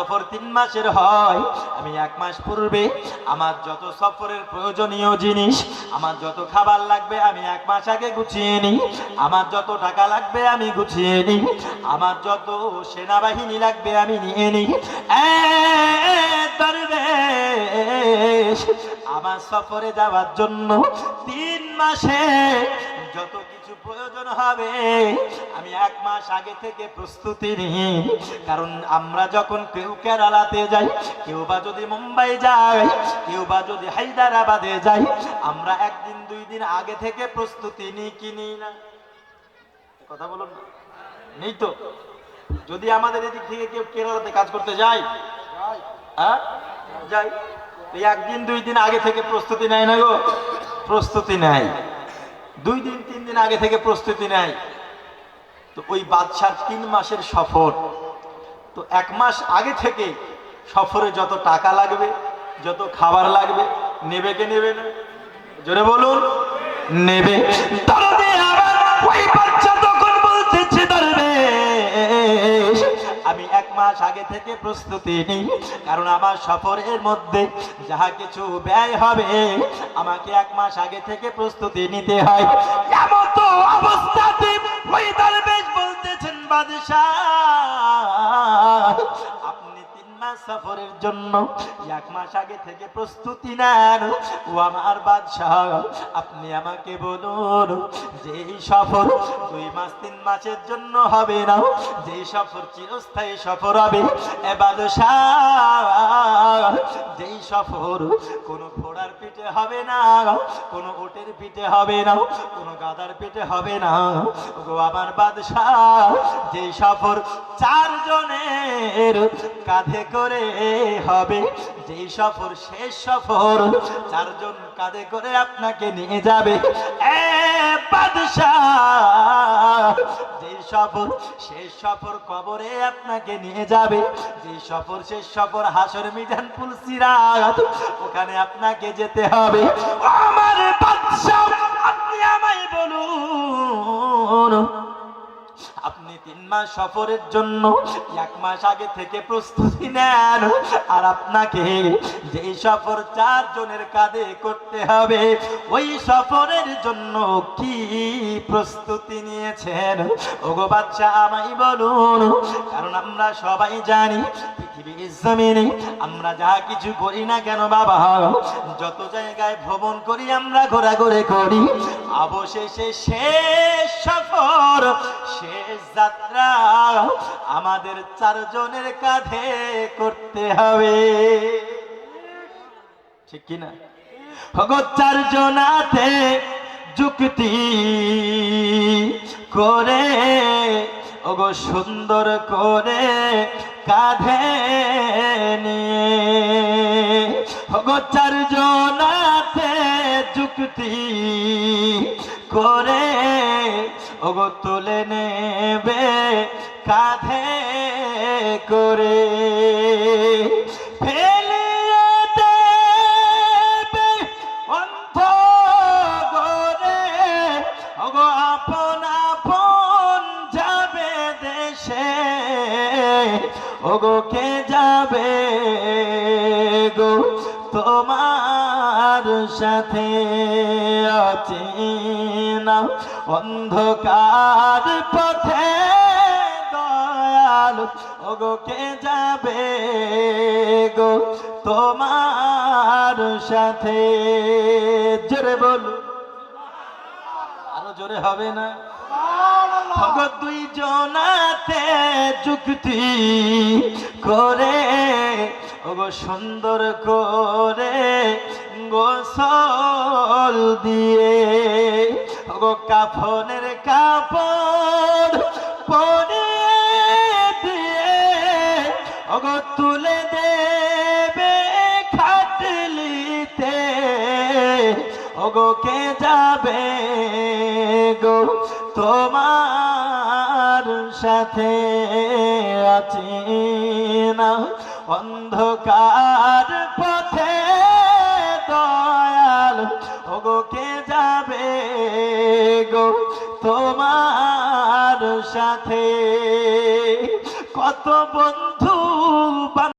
সফর তিন মাসের হয়, আমি এক মাস পূর্বে আমার যত সফরের প্রয়োজনীয় জিনিস, আমার যত খাবার লাগবে আমি এক মাস আগে গুছিয়ে নিই, আমার যত টাকা লাগবে আমি গুছিয়ে নিই, আমার যত সেনাবাহিনী লাগবে আমি নিয়ে নিই। আমার সফরে যাওয়ার জন্য তিন মাসে যত কিছু প্রয়োজন হবে, আমি এক মাস আগে থেকে প্রস্তুতি নিই। কারণ আমরা যখন কেউ কেরালাতে যাই, কেউ বা যদি মুম্বাই যাই কেউ বা যদি হায়দ্রাবাদে যাই, আমরা একদিন, দুই দিন আগে থেকে প্রস্তুতি নিই কি নিই না? কথা বলুন না? নেই তো। যদি আমাদের এদিক থেকে কেউ কেরালাতে কাজ করতে যায় হ্যাঁ? যাই। একদিন, দুই দিন আগে থেকে প্রস্তুতি নেয় না গো? প্রস্তুতি নেয়। দুই দিন, তিন দিন আগে থেকে প্রস্তুতি নেয়। তো ওই বাদশার তিন মাসের সফর। তো এক মাস আগে থেকে সফরে যত টাকা লাগবে, যত খাবার লাগবে, নেবে কে নেবে না? জোরে বলুন, নেবে। তাহলে মাস আগে থেকে প্রস্তুতি নিই, কারণ আমার সফরের মধ্যে যাহা কিছু ব্যয় হবে, আমাকে এক মাস আগে থেকে প্রস্তুতি নিতে হয়। এমন তো অবস্থাতে ওই দরবেশ বলতেছেন বাদশাহ, আপনি তিন মাস সফরের জন্য এক মাস আগে থেকে প্রস্তুতি নেন। ও আমার বাদশাহ, আপনি আমাকে বলুন যে সফর দুই মাস, তিন মাসের জন্য হবে না যে সফর চিরস্থায়ী সফর হবে, এ বাদশাহ, যেই সফর কোনো ঘোড়ার পিঠে হবে না, কোনো ওটের পিঠে হবে না, কোনো গাদার পিঠে হবে না। গো আমার বাদশাহ যে সফর চারজনের কাঁধে করে হবে। যেই সফর, শেষ সফর, চারজন কাঁধে করে আপনাকে নিয়ে যাবে। যে সফর, শেষ সফর কবরে আপনাকে নিয়ে যাবে। যে সফর, শেষ সফর, হাসর, মিজান ওখানে আপনাকে যেতে হবে। আমার মাস সফরের জন্য এক মাস আগে থেকে প্রস্তুতি নেন। আর আপনাকে যে সফর কাঁধে করতে হবে, ওই সফরের জন্য কি প্রস্তুতি নিয়েছেন? ওগো বাচ্চা আমায় বলুন, কারণ আমরা সবাই জানি পৃথিবীর জমিনে আমরা যা কিছু করি না কেন বাবা? যত জায়গায় ভ্রমণ করি, আমরা ঘোরাঘুরি করি। অবশেষে শেষ সফর, শেষ যাত্রা আমাদের চারজনের কাঁধে করতে হবে। ঠিক কিনা? হগো চারজনাতে যুক্তি করে, ওগো সুন্দর করে কাঁধে নিয়ে। ওগো চারজনাতে চুক্তি করে ওগো তুলে নেবে কাঁধে করে। ওগো, কে যাবে গো? তোমার সাথে অচেনা অন্ধকার পথে দয়াল। ওগো, কে যাবে গো? তোমার সাথে, জোরে বলু আরও জোরে হবে না? দুই জনাতে যুক্তি করে, ওগো সুন্দর করে গোসল দিয়ে, ওগো কাফনের কাপড় পরিয়ে দিয়ে, ওগো তুলে দেবে খাটলিতে, ওগো কে যাবে গো? তোমার সাথে আছি না। অন্ধকার পথে দয়াল, ওগো কে যাবে গো তোমার সাথে? কত বন্ধু বান-